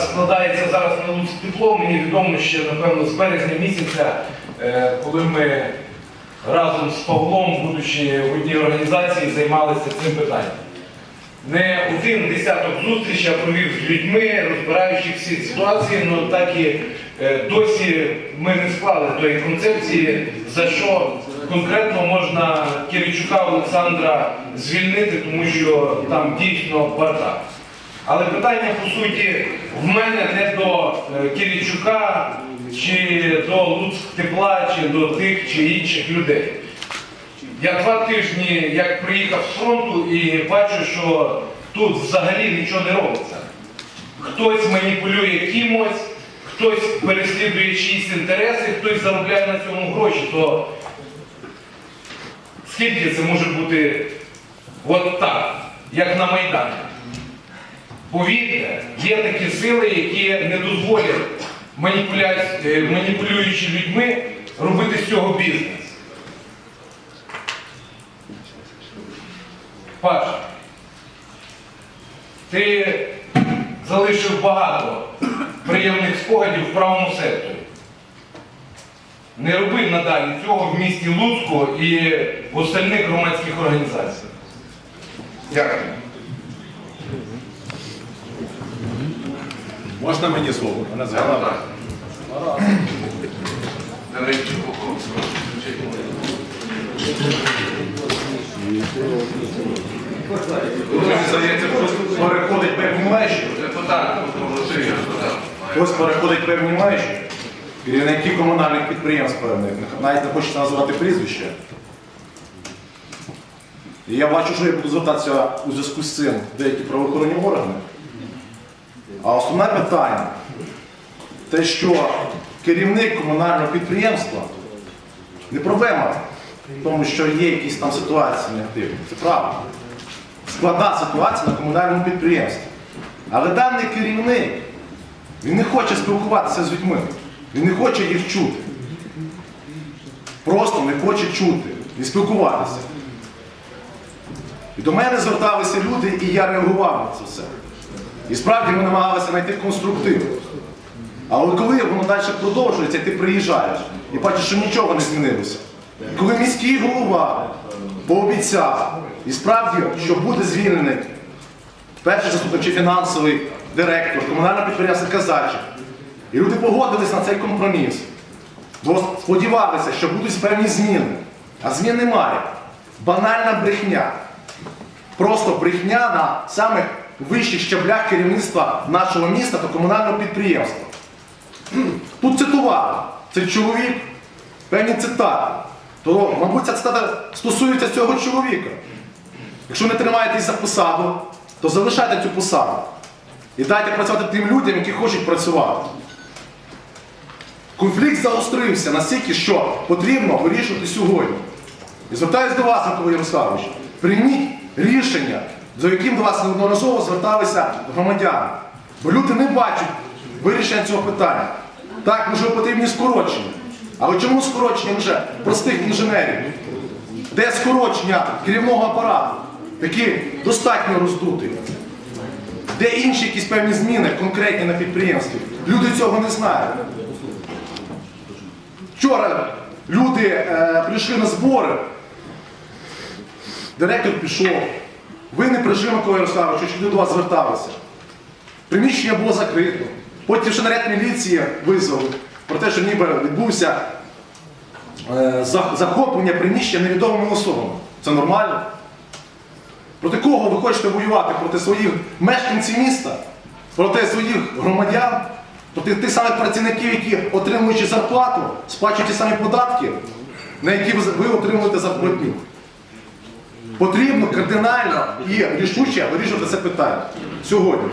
складається зараз на Луцьк тепло. Мені відомо ще, напевно, з березня місяця, е, коли ми разом з Павлом, будучи в одній організації, займалися цим питанням. Не один десяток зустрічей я провів з людьми, розбираючи всі ситуації, але так і е, досі ми не склали тої концепції, за що конкретно можна Киричука Олександра звільнити, тому що там дійсно бардак. Але питання, по суті, в мене не до е, Киричука, чи до Луцьк тепла, чи до тих чи інших людей. Я два тижні як приїхав з фронту і бачу, що тут взагалі нічого не робиться. Хтось маніпулює кимось, хтось переслідує чиїсь інтереси, хтось заробляє на цьому гроші, то скільки це може бути от так, як на Майдані? Повірте, є такі сили, які не дозволять е, маніпулюючи людьми робити з цього бізнес. Паш, ти залишив багато приємних спогадів в правому секторі. Не роби надалі цього в місті Луцьку і в остальних громадських організаціях. Дякую. Можна мені слово? Згадали. Мені здається, хтось переходить певні межі. Хтось переходить певні межі. Керівники комунальних підприємств певних, навіть не хочеться називати прізвище. І я бачу, що я буду звертатися у зв'язку з цим деякі правоохоронні органи. А основне питання те, що керівник комунального підприємства не проблема в тому, що є якісь там ситуації негативні. Це правда. Складна ситуація на комунальному підприємстві. Але даний керівник, він не хоче спілкуватися з людьми. Він не хоче їх чути. Просто не хоче чути і спілкуватися. І до мене зверталися люди, і я реагував на це все. І справді ми намагалися знайти конструктив. Але коли воно далі продовжується, ти приїжджаєш і бачиш, що нічого не змінилося. І коли міський голова пообіцяв, і справді, що буде звільнений перший заступник чи фінансовий директор комунального підприємства Казачик, і люди погодились на цей компроміс, бо сподівалися, що будуть певні зміни. А змін немає. Банальна брехня. Просто брехня на самих вищих щаблях керівництва нашого міста та комунального підприємства. Тут цитували цей чоловік певні цитати. То, мабуть, ця цитата стосується цього чоловіка. Якщо не тримаєтесь за посаду, то залишайте цю посаду. І дайте працювати тим людям, які хочуть працювати. Конфлікт загострився настільки, що потрібно вирішувати сьогодні. І звертаюся до вас, Микола Ярославович, прийміть рішення, за яким до вас неодноразово зверталися громадяни. Бо люди не бачать вирішення цього питання. Так, можливо, потрібні скорочення. Але чому скорочення вже простих інженерів? Де скорочення керівного апарату, який достатньо роздутий? Де інші якісь певні зміни конкретні на підприємстві? Люди цього не знають. Вчора люди е, прийшли на збори, директор пішов. Ви не прийшли, Микола Ярославович, що люди до вас зверталися. Приміщення було закрито. Потім ще наряд міліції визвали про те, що ніби відбувся е, захоплення приміщення невідомими особами. Це нормально? Проти кого ви хочете воювати? Проти своїх мешканців міста, проти своїх громадян, проти тих самих працівників, які отримуючи зарплату, сплачують ті самі податки, на які ви отримуєте зарплатню. Потрібно кардинально і рішуче вирішувати це питання сьогодні.